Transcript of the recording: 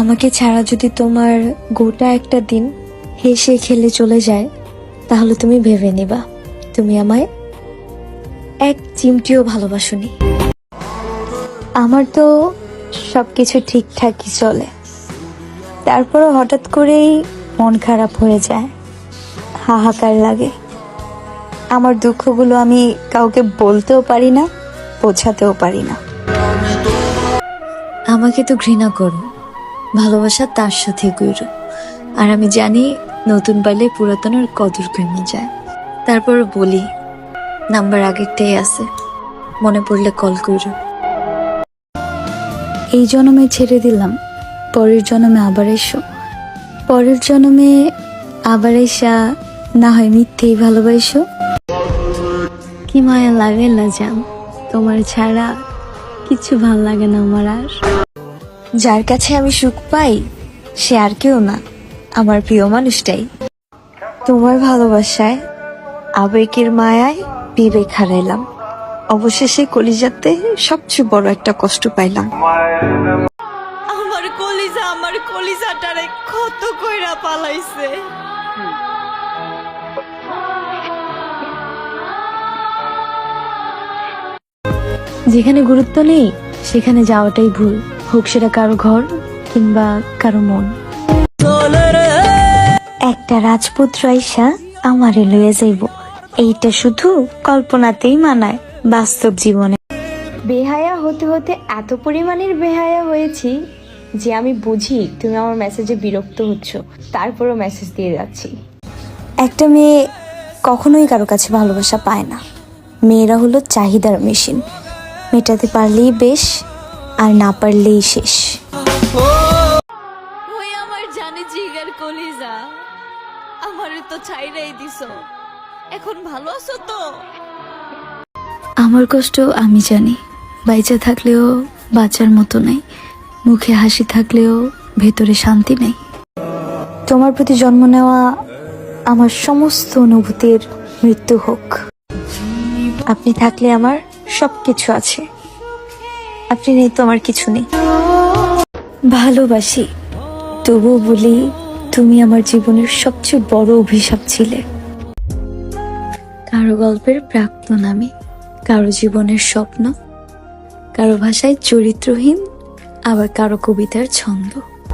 আমাকে ছাড়া যদি তোমার গোটা একটা দিন হেসে খেলে চলে যায়, তাহলে তুমি ভেবে নিবা, তুমি আমায় এক চিমটিও ভালোবাসনি। আমার তো সবকিছু ঠিকঠাকই চলে। তারপরও হঠাৎ করেই মন খারাপ হয়ে যায়, হাহাকার লাগে। আমার দুঃখগুলো আমি কাউকে বলতেও পারি না, বোঝাতেও পারি না। আমাকে তো ঘৃণা করো। ভালোবাসা তার সাথে করো আর আমি জানি নতুন পাইলে পুরাতনের কদর কমে যায়। তারপর বলি নাম্বার আগেরটাই আছে। মনে পড়লে কল করো। এই জন্মে ছেড়ে দিলাম। পরের জন্মে আবার এসো। পরের জন্মে আবার এসা না হয় মিথ্যেই ভালোবাসো। কি মায়া লাগে লাজাম তোমার ছাড়া কিছু ভালো লাগে না আমার আর। যার কাছে আমি সুখ পাই সে আর কেউ না আমার প্রিয় মানুষটাই। তোমার ভালোবাসায় আবেগের মায়ায় বিবেক হারাইলাম। অবশেষে কলিজাতে সবচেয়ে বড় একটা কষ্ট পাইলাম। আমার কলিজা আমার কলিজাটারে কত কইরা পালাইছে। যেখানে গুরুত্ব নেই সেখানে যাওয়াটাই ভুল। হোক সেটা কারও ঘর কিংবা কারও মন। একটা রাজপুত্র আইসা আমারে লয়ে যাইব। এইটা শুধু কল্পনাতেই মানায় বাস্তব জীবনে। বেহায়া হতে হতে এত পরিমাণের বেহায়া হয়েছি যে আমি বুঝি তুমি আমার মেসেজে বিরক্ত হচ্ছ। তারপরও মেসেজ দিয়ে যাচ্ছি। একটা মেয়ে কখনোই কারও কাছে ভালোবাসা পায় না। মেয়েরা হলো চাহিদার মেশিন। মেটাতে পারলেই বেশ আর না পারলেই শেষ। ওই আমার জানে জিগার কলিজা। আমারে তো ছাইরাই দিছো। এখন ভালো আছো তো? আমার কষ্ট আমি জানি। বাইচা থাকলেও বাঁচার মতো নাই। মুখে হাসি থাকলেও ভেতরে শান্তি নেই। তোমার প্রতি জন্ম নেওয়া আমার সমস্ত অনুভূতির মৃত্যু হোক। আপনি থাকলে আমার সব কিছু আছে। আপনি নেই তো আমার কিছু নেই। ভালোবাসি, তবুও বলি তুমি আমার জীবনের সবচেয়ে বড় অভিশাপ ছিলে। কারও গল্পের প্রাক্তন আমি, কারও জীবনের স্বপ্ন, কারও ভাষায় চরিত্রহীন, আবার কারও কবিতার ছন্দ।